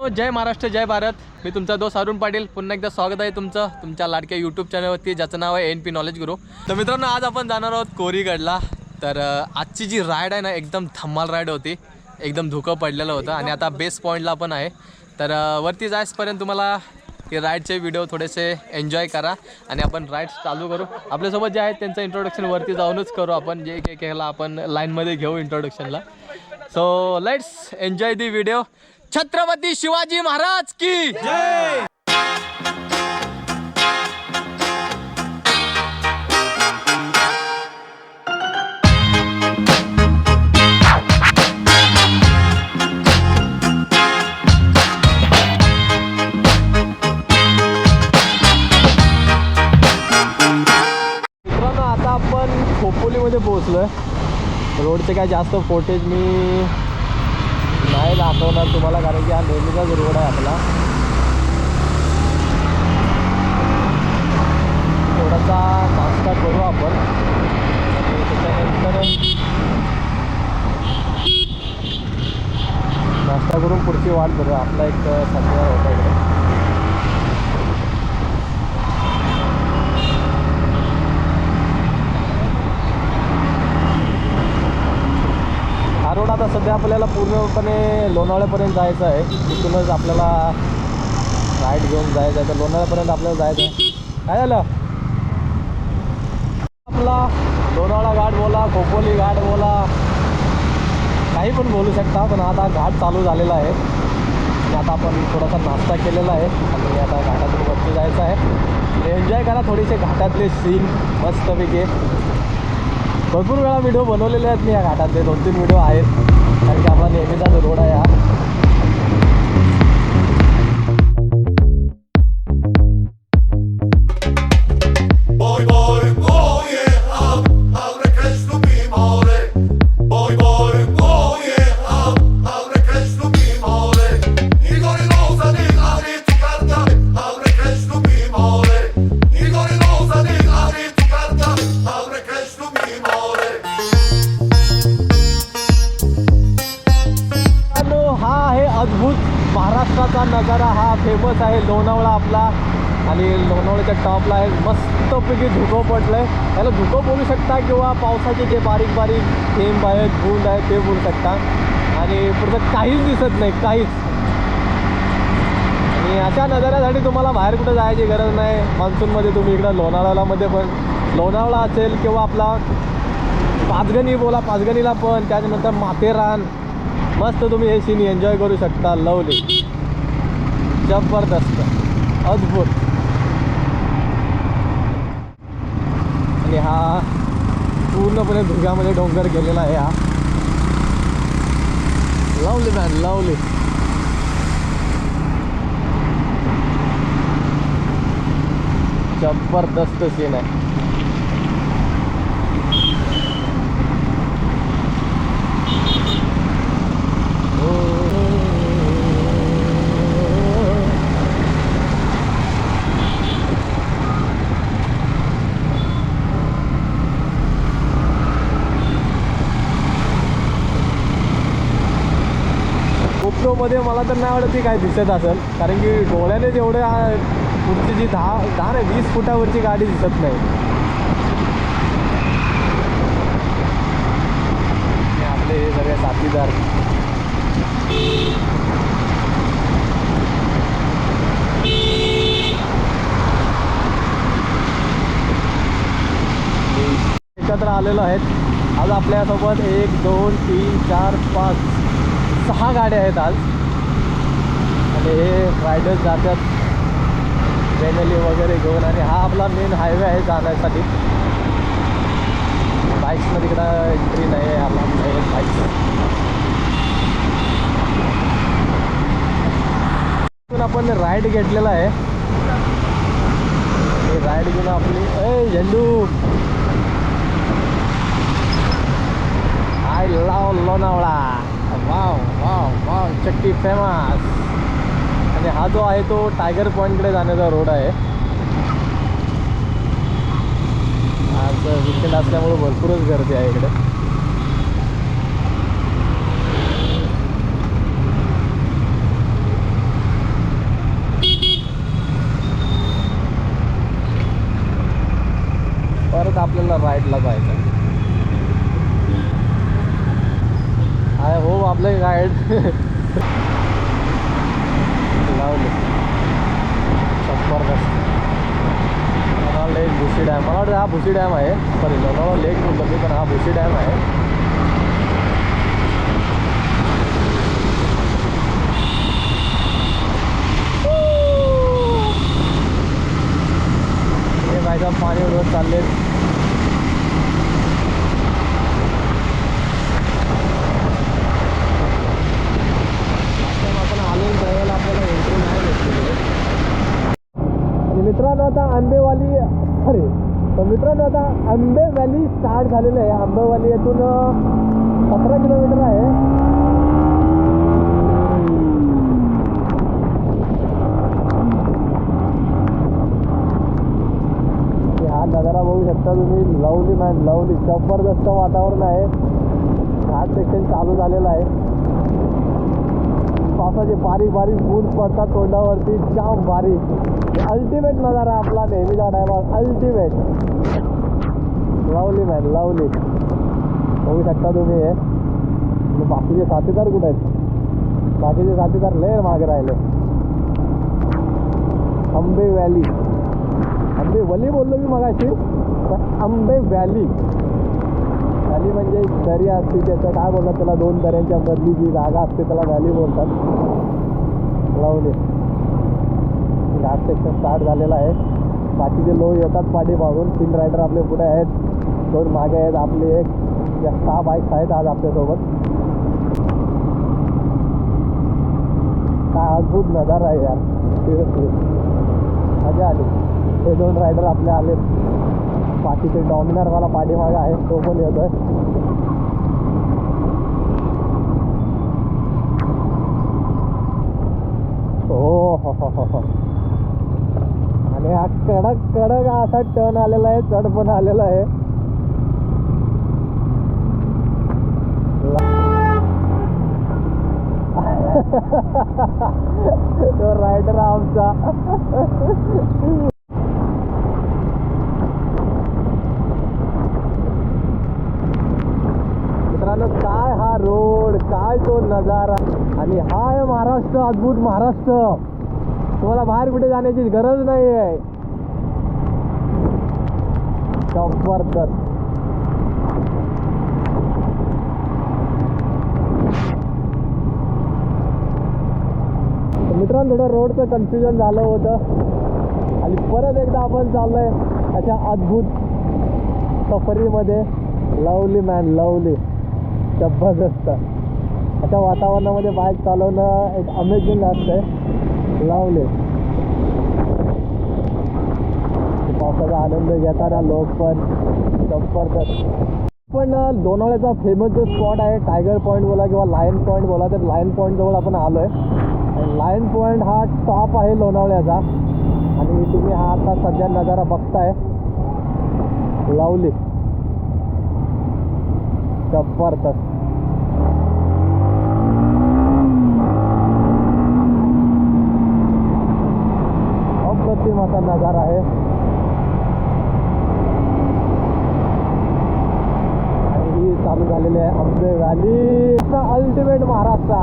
हो, जय महाराष्ट्र जय भारत. मी तुमचा दोस्त अरुण पाटील. पुन्हा एकदा स्वागत आहे तुमचं तुमच्या लाडक्या यूट्यूब चॅनलवरती ज्याचं नाव आहे एन पी नॉलेज गुरु तर मित्रांनो आज आपण जाणार आहोत कोरीगडला. तर आजची जी राईड आहे ना एकदम धम्माल राईड होती. एकदम धुकं पडलेलं होतं आणि आता बेस पॉईंटला पण आहे. तर वरती जायचपर्यंत तुम्हाला की राईडचे व्हिडिओ थोडेसे एन्जॉय करा आणि आपण राईड्स चालू करू. आपल्यासोबत जे आहेत त्यांचं इंट्रोडक्शन वरती जाऊनच करू आपण. जे काही केला आपण लाईनमध्ये घेऊ इंट्रोडक्शनला so let's enjoy the video Chhatrapati Shivaji Maharaj की जय! मित्रांनो आता आपण खोपोलीमध्ये पोहोचलोय. रोडचे काय जास्त फोटेज मी नाही दाखवणार तुम्हाला कारण की हा नेहमीचाच रोड आहे आपला. थोडासा नाश्ता करू आपण. त्याच्यानंतर नाश्ता करून पुढची वाट बघू आपला एक सध्या होता इकडे. रोड आता सध्या आपल्याला पूर्णपणे लोणावळ्यापर्यंत जायचं आहे. तिथूनच आपल्याला राईट घेऊन जायचं आहे. तर लोणावळ्यापर्यंत आपल्याला जायचं आहे. काय झालं? आपला लोणावळा घाट बोला खोपोली घाट बोला काही पण बोलू शकता पण आता घाट चालू झालेला आहे. आणि आता आपण थोडासा नाश्ता केलेला आहे. आणि आता घाटातून वरती जायचं आहे. एन्जॉय करा थोडेसे घाटातले सीन मस्तपैकी. भरपूर वेळा व्हिडिओ बनवलेले आहेत मी या घाटातले. दोन तीन व्हिडिओ आहेत. कारण की आपला नेहमीचा जो रोड आहे हा. पावसाचे जे बारीक बारीक थेंब आहेत बूंद आहेत ते बोलू शकता. आणि पुढचं काहीच दिसत नाही काहीच. आणि अशा नजाऱ्यासाठी तुम्हाला बाहेर कुठं जायची गरज नाही. मान्सूनमध्ये तुम्ही इकडं लोणावळ्यामध्ये पण लोणावळा असेल किंवा आपला पाचगणी बोला पाचगणीला पण त्याच्यानंतर माथेरान. मस्त तुम्ही हे सीन एन्जॉय करू शकता लवली जबरदस्त अद्भुत. आणि हा पूर्णपणे दुर्गामध्ये डोंगर गेलेला आहे हा. लवली मॅन लवली जबरदस्त सीन आहे. मध्ये मला तर नाही आवडत की काय दिसत असेल. कारण की डोळ्याने जेवढे पुढची जी दहा दहा नाही वीस फुटावरची गाडी दिसत नाही. आपले हे सगळे साथीदार. एकत्र आलेलो आहेत. आज आपल्यासोबत एक दोन तीन चार पाच सहा गाड्या आहेत आज. आणि हे रायडर्स जातात. फॅमिली वगैरे घेऊन. आणि हा आपला मेन हायवे आहे जाण्यासाठी. बाईक्समध्ये इकडं एंट्री नाही आहे आपला बाईक्स आपण राईड घेतलेला आहे. राईड घेऊन आपली ए झेंडू! I love Lonavala. Wow wow wow चक्की फेमस आणि हा जो आहे तो टायगर पॉईंटकडे जाण्याचा रोड आहे. आज विकेंड असल्यामुळे भरपूरच गर्दी आहे इकडे. परत आपल्याला राईडला जायचं आय होप आपले गाईड लावले. जबरदस्त. लोणावळा लेक भुशी डॅम मला वाटतं हा भुशी डॅम आहे. सॉरी लोणावळा लेक म्हणतो मी पण हा भुशी डॅम आहे. हे पाणी उडवत चालले आपण आलो त्यावेळेला आपल्याला एंट्री नाही भेटली आणि मित्रांनो आता आंबेवाली अरे तर मित्रांनो आता आंबे व्हॅली स्टार्ट झालेलं आहे. आंबेवाली येथून सतरा किलोमीटर आहे. हा नजारा बघू शकता तुम्ही. Lovely man lovely. जबरदस्त वातावरण आहे. घाट सेक्शन चालू झालेलं आहे. पावसाचे बारीक बारीक ऊन पडतात तोंडावरती. जाम बारीक अल्टिमेट नजारा आपला नेहमीचा dialogue ultimate lovely man lovely बघू शकता तुम्ही हे. बाकीचे साथीदार कुठे आहेत? बाकीचे साथीदार लय मागे राहिले. आंबे व्हॅली आंबे वली बोललो मी मगाशी. पण आंबे व्हॅली व्हॅली म्हणजे एक दरी असते त्याचं काय बोलतात त्याला? दोन दऱ्यांच्या मधली जी जागा असते त्याला व्हॅली बोलतात. लावली घाट सेक्शन स्टार्ट झालेला आहे. बाकीचे लोक येतात पाठी मागून. तीन रायडर आपले पुढे आहेत. दोन मागे आहेत. आपले एक या सहा बाईक्स आहेत आज आपल्यासोबत. काय अद्भुत नजारा आहे यार. सिरियसली मजा आली. हे दोन रायडर आपले आले बाकीचे डॉमिनरवाला पाठीमागे आहे. तो पण येतोय. हो हो हो हो हो. आणि हा कडक कडक असा टर्न आलेला आहे चढ पण आलेला आहे. तो रायडर आमचा मित्रांनो काय हा रोड काय तो नजारा. आणि हाय महाराष्ट्र अद्भुत महाराष्ट्र. तुम्हाला बाहेर कुठे जाण्याची गरज नाही आहे जबरदस्त. मित्रांनो थोडं रोडचं कन्फ्युजन झालं होतं. आणि परत एकदा आपण चाललोय अशा अद्भुत सफरीमध्ये लवली मॅन लवली जबरदस्त. अशा वातावरणामध्ये बाईक चालवणं एक अमेझिंग असतंय लावले. पावसाचा आनंद घेताना लोक पण जबरदस्त पण लोणावळ्याचा फेमस जो स्पॉट आहे टायगर पॉईंट बोला किंवा लायन पॉईंट बोला तर लायन पॉईंट जवळ आपण आलोय. आहे लायन पॉईंट हा टॉप आहे लोणावळ्याचा. आणि तुम्ही हा आता सध्या नजारा बघताय. लावली. जबरदस्त. का नजारा आहे. आणि ही चालू झालेली आहे आंबे व्हॅली अल्टिमेट महाराष्ट्र.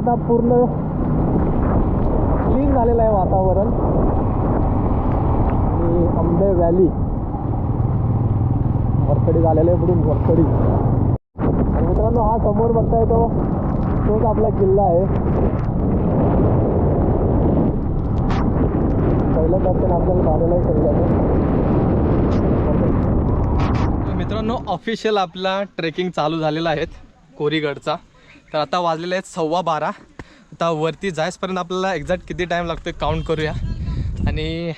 आता पूर्ण क्लीन झालेलं आहे वातावरण. आणि आंबे व्हॅली वरकडी झालेलं आहे पुढून वरकडी मित्रांनो हा समोर बघताय तो तोच आपला किल्ला आहे. पहिलं दर्शन आपल्याला झालेलं आहे किल्ल्याचं मित्रांनो मित्रांनो ऑफिशियल आपला ट्रेकिंग चालू झालेला आहे कोरीगडचा. तर आता वाजलेले आहेत सव्वा बारा. आता वरती जायचपर्यंत आपल्याला एक्झॅक्ट किती टाईम लागतो काउंट करूया. आणि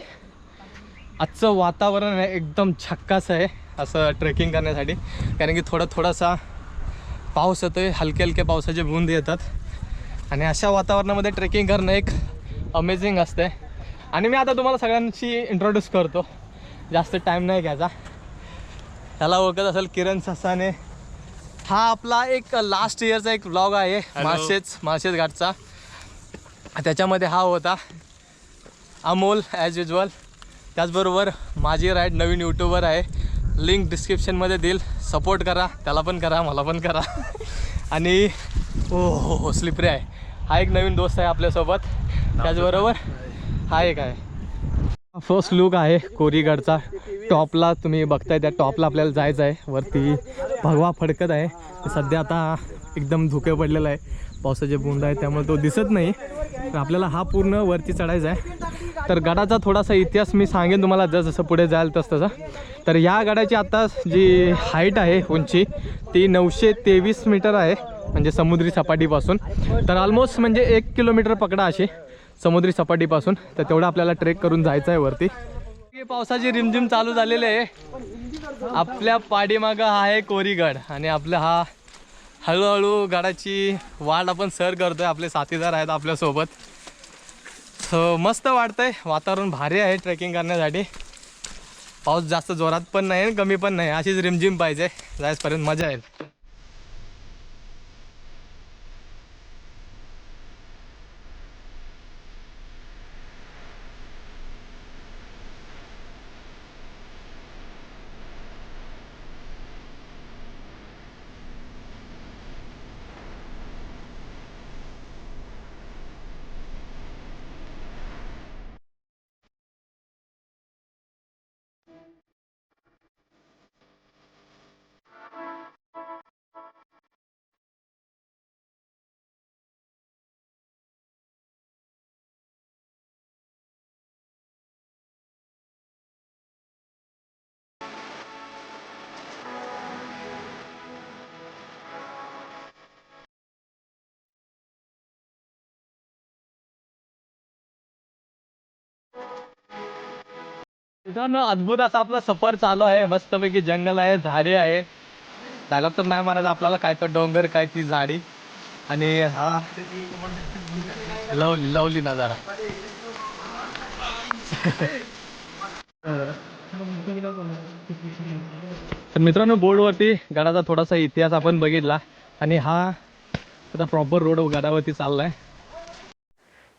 आजचं वातावरण आहे एकदम छक्कास आहे असं ट्रेकिंग करण्यासाठी. कारण की थोडं थोडासा पाऊस येतो आहे हलके हलके पावसाचे बूंद येतात. आणि अशा वातावरणामध्ये ट्रेकिंग करणं एक अमेझिंग असते आणि मी आता तुम्हाला सगळ्यांशी इंट्रोड्यूस करतो. जास्त टाईम नाही घ्यायचा. त्याला ओळखत असेल किरण ससाने. हा आपला एक लास्ट इयरचा एक व्लॉग आहे. माळशेज माळशेज घाटचा. त्याच्यामध्ये हा होता अमोल ॲज युजल त्याचबरोबर माझी राईड नवीन यूट्यूबर आहे. लिंक डिस्क्रिप्शनमध्ये देईल. सपोर्ट करा. त्याला पण करा मला पण करा. आणि ओ हो हो स्लिपरी आहे. हा एक नवीन दोस्त आहे आपल्यासोबत. त्याचबरोबर हा एक आहे. फर्स्ट लुक आहे कोरीगडचा. टॉपला तुम्ही बघताय त्या टॉपला आपल्याला जायचं आहे. वरती भगवा फडकत आहे. सध्या आता एकदम धुके पडलेलं आहे. पावसाचे बुंद आहे त्यामुळे तो दिसत नाही. तर आपल्याला हा पूर्ण वरती चढायचा आहे. तर गडाचा थोडासा इतिहास मी सांगेन तुम्हाला जसं जसं पुढे जाईल तस तसं. तर या गडाची आता जी हाईट आहे उंची ती नऊशे तेवीस मीटर आहे. म्हणजे समुद्री सपाटीपासून. तर ऑलमोस्ट म्हणजे एक किलोमीटर पकडा अशी. समुद्री सपाटीपासून. तर तेवढं आपल्याला ट्रेक करून जायचं आहे वरती पावसाची रिमझिम चालू झालेली आहे. आपल्या पाठीमागं हा आहे कोरीगड आणि आपला हा हळूहळू गडाची वाट आपण सर करतोय. आपले साथीदार आहेत आपल्यासोबत. सो मस्त वाटतंय. वातावरण भारी आहे ट्रेकिंग करण्यासाठी. पाऊस जास्त जोरात पण नाही कमी पण नाही. अशीच रिमझिम पाहिजे. जायचपर्यंत मजा येईल. मित्रांनो अद्भुत असा आपला सफर चालू आहे. मस्तपैकी जंगल आहे झाडे आहे. जागा तर नाही म्हणायचं आपल्याला काय तर डोंगर काय ती झाडी. आणि हा लवली लवली नजारा. तर मित्रांनो बोर्डवरती गडाचा थोडासा इतिहास आपण बघितला. आणि हा आता प्रॉपर रोड गडावरती चाललाय.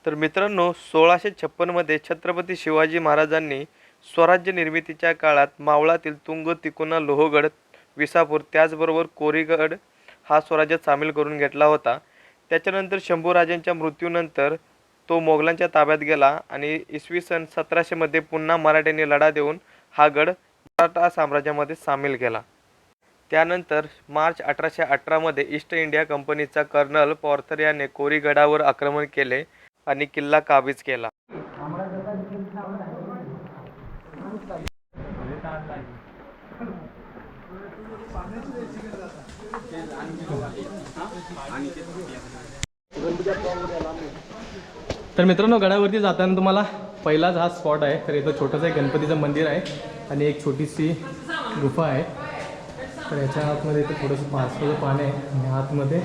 तर मित्रांनो सोळाशे छप्पनमध्ये छत्रपती शिवाजी महाराजांनी स्वराज्य निर्मितीच्या काळात मावळातील तुंग तिकोना लोहगड विसापूर त्याचबरोबर कोरीगड हा स्वराज्यात सामील करून घेतला होता. त्याच्यानंतर शंभूराजांच्या मृत्यूनंतर तो मोगलांच्या ताब्यात गेला आणि इसवी सन सतराशेमध्ये पुन्हा मराठ्यांनी लढा देऊन हा गड मराठा साम्राज्यामध्ये सामील केला. त्यानंतर मार्च अठराशे अठरामध्ये ईस्ट इंडिया कंपनीचा कर्नल पॉर्थर याने कोरीगडावर आक्रमण केले आणि किल्ला काबीज केला. तर मित्रांनो गडावरती जाताना तुम्हाला पहिलाच हा स्पॉट आहे. तर इथं छोटंसं एक गणपतीचं मंदिर आहे आणि एक छोटीशी गुफा आहे. तर याच्या आतमध्ये इथं थोडंसं पाचचं पाणी आहे आणि आतमध्ये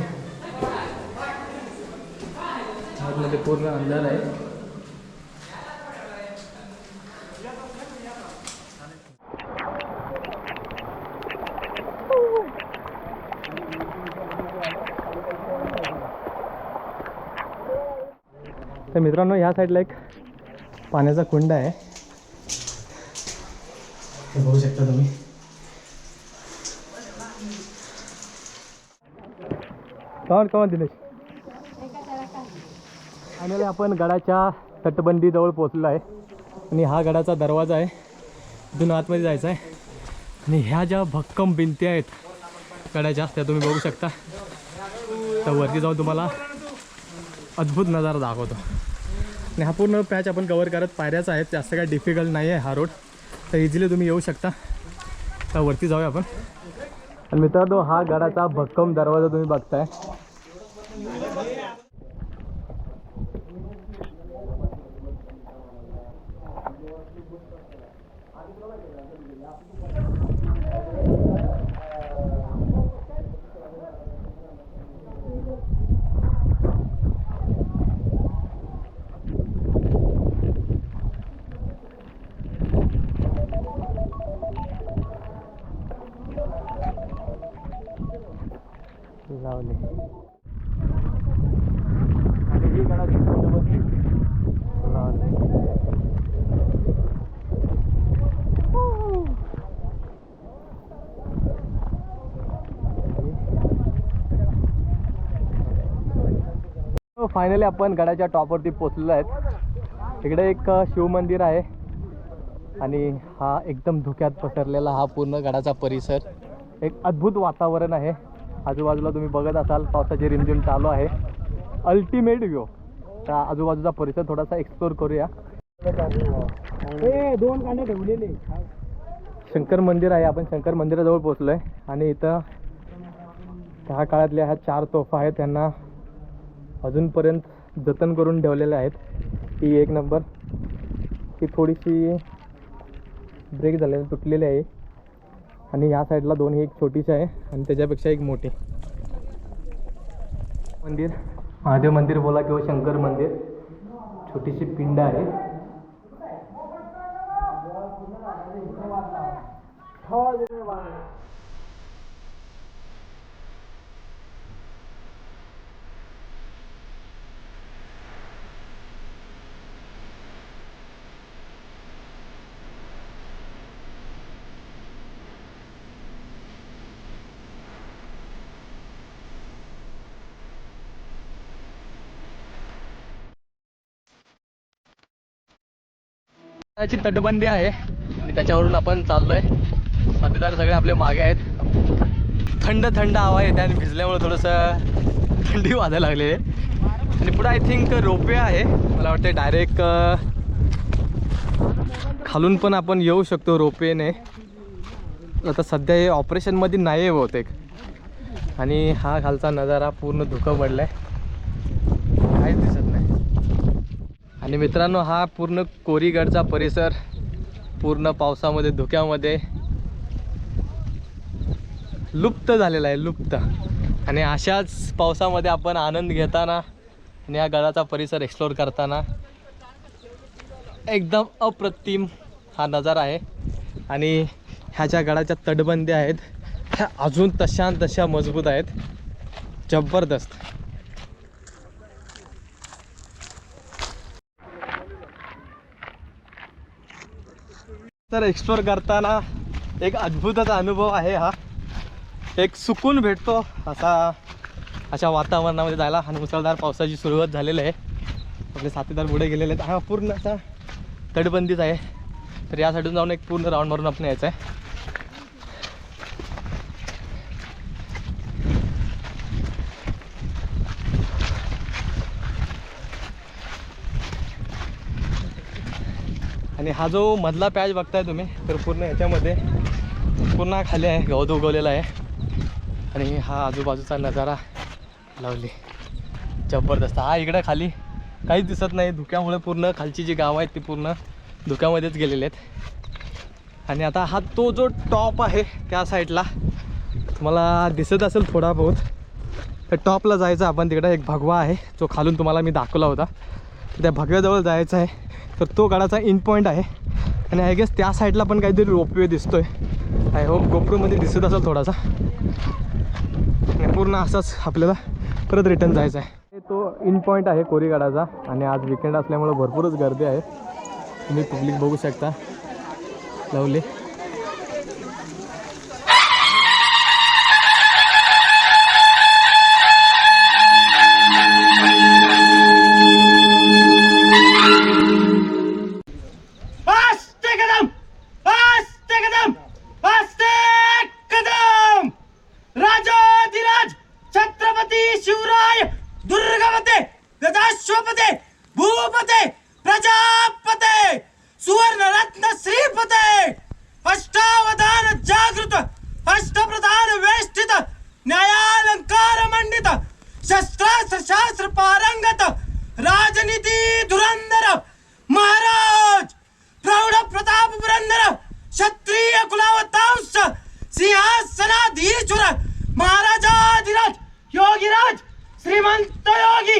आतमध्ये पूर्ण अंधार आहे. तर मित्रांनो ह्या साईडला एक पाण्याचा कुंड आहे. हे बघू शकता तुम्ही. कमान कमान दिनेश? आणि आपण गडाच्या तटबंदीजवळ पोचलो आहे. आणि हा गडाचा दरवाजा आहे. इथून आतमध्ये जायचं आहे आणि ह्या ज्या भक्कम भिंती आहेत गडाच्या त्या तुम्ही बघू शकता. तर वरती जाऊन तुम्हाला अद्भुत नजारा दाखवतो. आणि हा पूर्ण पॅच आपण कवर करत पायऱ्याचा आहेत. जास्त काय डिफिकल्ट नाही आहे हा रोड तर इझिली तुम्ही येऊ शकता. तर वरती जाऊया आपण. आणि मित्रांनो हा गडाचा भक्कम दरवाजा तुम्ही बघताय. फायनली आपण गडाच्या टॉपवरती पोचलेलो आहेत. इकडे एक शिवमंदिर आहे. आणि हा एकदम धुक्यात पसरलेला हा पूर्ण गडाचा परिसर. एक अद्भुत वातावरण आहे. आजूबाजूला तुम्ही बघत असाल पावसाची रिमझिम चालू आहे. अल्टिमेट व्ह्यू तर आजूबाजूचा परिसर थोडासा एक्सप्लोर करूया. दोन ठेवलेले. शंकर मंदिर आहे. आपण शंकर मंदिराजवळ पोचलो आहे आणि इथं त्या काळातल्या ह्या चार तोफा आहेत. त्यांना अजूनपर्यंत जतन करून ठेवलेल्या आहेत. ही एक नंबर. ही थोडीशी ब्रेक झालेली तुटलेली आहे. आणि या साईडला दोन ही एक छोटीशी आहे आणि त्याच्यापेक्षा एक मोठी. मंदिर. महादेव मंदिर बोला किंवा शंकर मंदिर. छोटीशी पिंड आहे. त्याची तटबंदी आहे. आणि त्याच्यावरून आपण चाललोय. साथीदार सगळे आपले मागे आहेत. थंड थंड हवा येते आणि भिजल्यामुळे थोडंसं थंडी वाजायला लागलेली आहे. आणि पुढे आय थिंक रोपवे आहे. मला वाटते डायरेक्ट खालून पण आपण येऊ शकतो रोपवेने. आता सध्या हे ऑपरेशनमध्ये नाही आहे बहुतेक. आणि हा खालचा नजारा पूर्ण धुकं पडलाय. आहे दिसत नाही आणि मित्रांनो हा पूर्ण कोरीगडचा परिसर पूर्ण पावसामध्ये धुक्यामध्ये लुप्त झालेला आहे लुप्त. आणि अशाच पावसामध्ये आपण आनंद घेताना आणि या गडाचा परिसर एक्सप्लोर करताना एकदम अप्रतिम हा नजारा आहे. आणि ह्या ज्या गडाच्या तटबंदी आहेत. ह्या अजून तशा तशा मजबूत आहेत. जबरदस्त. तर एक्सप्लोर करताना एक अद्भुतच अनुभव आहे हा. एक सुकून भेटतो असा अशा वातावरणामध्ये जायला. आणि मुसळधार पावसाची सुरुवात झालेली आहे. आपले साथीदार पुढे गेलेले आहेत. हा पूर्ण असा तटबंदीच आहे. तर या साईडून जाऊन एक पूर्ण राऊंड मारून आपण यायचं आहे हा जो मधला पॅच बघताय तुम्ही तर पूर्ण ह्याच्यामध्ये पूर्ण खाली आहे गवत उगवलेला आहे. आणि हा आजूबाजूचा नजारा लावली. जबरदस्त. हा इकडं खाली काहीच दिसत नाही. धुक्यामुळे पूर्ण खालची जी गावं आहेत ती पूर्ण धुक्यामध्येच गेलेले आहेत. आणि आता हा तो जो टॉप आहे त्या साईडला तुम्हाला दिसत असेल थोडा बहुत त्या टॉपला जायचं. आपण तिकडं एक भगवा आहे जो खालून तुम्हाला मी दाखवला होता. त्या भगव्याजवळ जायचं आहे. तर तो गडाचा इन पॉईंट आहे. आणि आय गेस त्या साईडला पण काहीतरी रोपवे दिसतोय. आय होप गोप्रोमध्ये दिसत असेल थोडासा. आणि पूर्ण असाच आपल्याला परत रिटर्न जायचं आहे तो इन पॉईंट आहे कोरीगडाचा आणि आज विकेंड असल्यामुळे भरपूरच गर्दी आहे. तुम्ही पब्लिक बघू शकता. लवली. सनाधीश्वर महाराजाधिराज योगीराज श्रीमंत योगी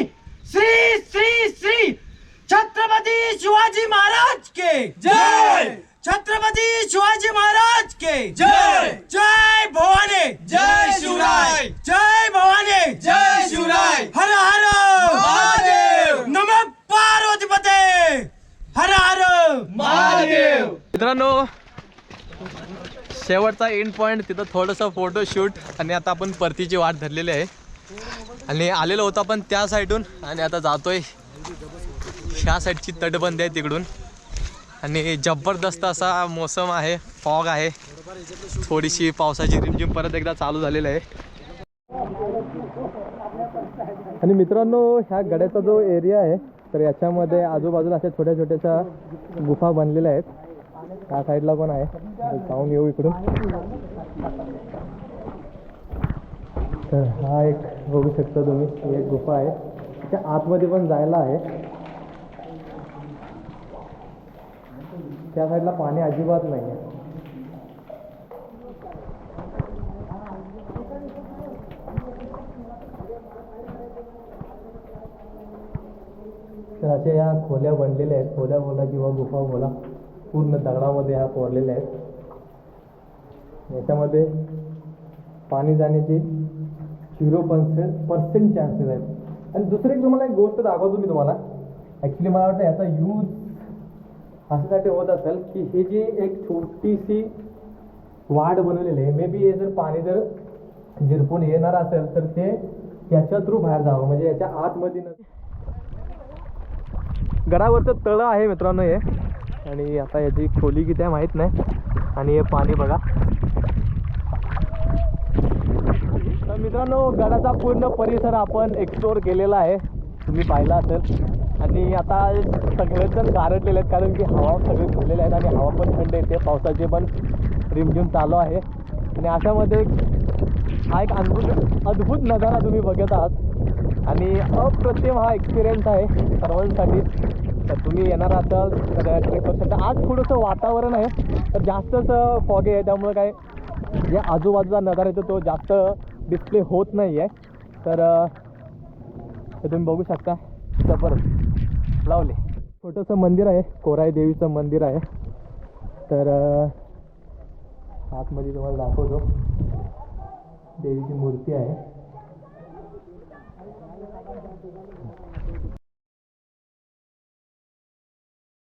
श्री श्री श्री छत्रपति शिवाजी महाराज के जय छत्रपति शिवाजी महाराज के जय जय भवाने जय शिवराय जय भवाने जय शिवराय हर हर महादेव नम पार्वतीपते हर हर महादेव मित्रांनो शेवटचा एंड पॉईंट तिथं थोडंसं फोटोशूट आणि आता आपण परतीची वाट धरलेली आहे. आणि आलेलो होतो आपण त्या साईडून आणि आता जातोय. ह्या साईडची तटबंदी आहे तिकडून. आणि जबरदस्त असा मोसम आहे फॉग आहे. थोडीशी पावसाची रिमझिम परत एकदा चालू झालेलं आहे. आणि मित्रांनो ह्या गड्याचा जो एरिया आहे तर याच्यामध्ये आजूबाजूला अशा छोट्या छोट्याशा गुफा बनलेल्या आहेत. त्या साईडला पण आहे. जाऊन येऊ इकडून. तर हा एक बघू शकता तुम्ही ही एक गुफा आहे. त्या आतमध्ये पण जायला आहे. त्या साईडला पाणी अजिबात नाही आहे तर अशा या खोल्या बनलेल्या आहेत. खोल्या बोला किंवा गुफा बोला. पूर्ण दगडामध्ये हा कोरलेल्या आहेत याच्यामध्ये पाणी जाण्याचे झिरो पर्सेंट पर्सेंट चान्सेस आहेत. आणि दुसरी एक तुम्हाला एक गोष्ट दाखवतो मी तुम्हाला. ॲक्च्युली मला वाटतं याचा यूज अशासाठी होत असेल की हे जी एक छोटीशी वाढ बनवलेली आहे मे बी हे जर पाणी जर झिरपून येणार असेल तर ते याच्या थ्रू बाहेर जावं म्हणजे याच्या आतमध्ये न गडावरचं तळं आहे मित्रांनो हे. आणि आता याची खोली किती आहे माहीत नाही. आणि हे पाणी बघा. तर मित्रांनो गडाचा पूर्ण परिसर आपण एक्सप्लोअर केलेला आहे. तुम्ही पाहिला असेल. आणि आता सगळेच जण गारटलेले आहेत कारण की हवा सगळे भरलेले आहेत आणि हवा पण थंड येते पावसाचे पण रिमझिम चालू आहे. आणि अशामध्ये हा एक अद्भुत अद्भुत नजारा तुम्ही बघत आहात. आणि अप्रतिम हा एक्सपिरियन्स आहे सर्वांसाठी. तर तुम्ही येणार असाल तर ट्रेक करू शकता आज थोडंसं वातावरण आहे तर जास्तच फॉगे आहे त्यामुळे काय जे आजूबाजूचा नजारा येतो तो जास्त डिस्प्ले होत नाही आहे तर तुम्ही बघू शकता जबरदस्त. लावले. छोटंसं मंदिर आहे कोराई देवीचं मंदिर आहे. तर आतमध्ये तुम्हाला दाखवतो. देवीची मूर्ती आहे.